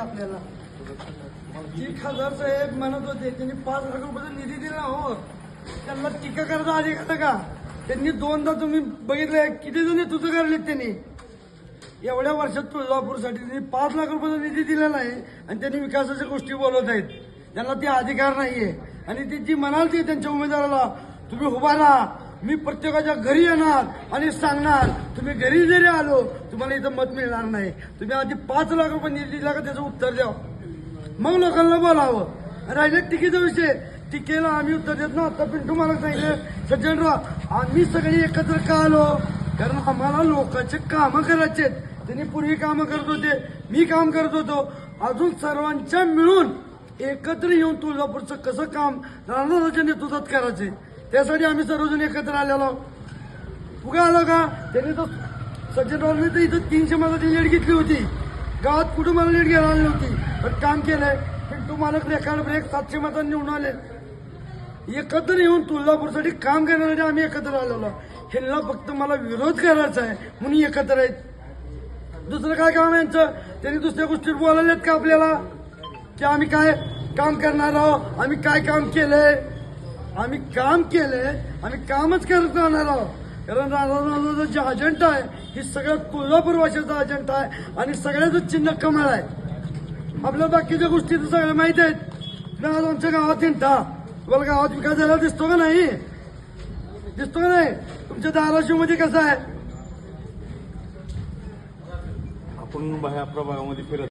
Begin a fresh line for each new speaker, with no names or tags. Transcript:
आपल्याला. जी खासदार साहेब म्हणत होते त्यांनी पाच लाख रुपयाचा निधी दिला हो. त्यांना टीका करायचा अधिकार का? त्यांनी दोनदा तुम्ही बघितलंय किती जण तुझं करलेत त्यांनी? एवढ्या वर्षात तुळजापूरसाठी त्यांनी पाच लाख रुपयाचा निधी दिलेला आहे आणि त्यांनी विकासाच्या गोष्टी बोलत आहेत. त्यांना ते अधिकार नाहीये. आणि ते जी म्हणाल ते त्यांच्या उमेदवाराला तुम्ही उभा राहा मी प्रत्येकाच्या घरी येणार आणि सांगणार तुम्ही घरी जरी आलो तुम्हाला इथं मत मिळणार नाही. तुम्ही आधी पाच लाख रुपये निधी दिला का त्याचं उत्तर द्या. मग लोकांना बोलावं. राहिले टिकीचा विषय टिकेला आम्ही उत्तर देत ना आता पिंटू मला सांगितलं सज्जनराव आम्ही सगळे एकत्र का आलो? कारण आम्हाला लोकांचे कामं करायचे त्यांनी पूर्वी कामं करत होते मी काम करत होतो. अजून सर्वांच्या मिळून एकत्र येऊन तुळजापूरचं कसं काम राणाच्या नेतृत्वात करायचे त्यासाठी आम्ही सर्वजण एकत्र आलेलो. उगा आलो का? त्यांनी तर सज्जनरावने तर इथं तीनशे मताची लीड घेतली होती. गावात कुठं मला लीड घ्यायला आली नव्हती. पण काम केलंय. पिंटू मालक रेखाड ब्रेक सातशे मतांनी निवडून आले. एकत्र येऊन तुळजापूरसाठी काम करण्यासाठी आम्ही एकत्र आलेलो. ह्यांना फक्त मला विरोध करायचा आहे म्हणून एकत्र आहेत. दुसरं काय काम यांचं? त्यांनी दुसऱ्या गोष्टीत बोलायलेत का आपल्याला? की आम्ही काय काम करणार आहोत? आम्ही काय काम केलंय? आम्ही काम केले आम्ही कामच करत राहणार आहोत. कारण राणाचं जे अजेंडा आहे ही सगळ्या कोल्हापूर भाषेचा अजेंडा आहे आणि सगळ्याचं चिन्ह कमळ आहे. आपल्या बाकीच्या गोष्टी तर सगळ्या माहीत आहेत. तुम्ही आज आमच्या गावात येता तुम्हाला गावात विकास झाला दिसतो का नाही? दिसतो का नाही? तुमच्या धाराशिवमध्ये कसं आहे?
आपण ह्या प्रभागामध्ये फिरत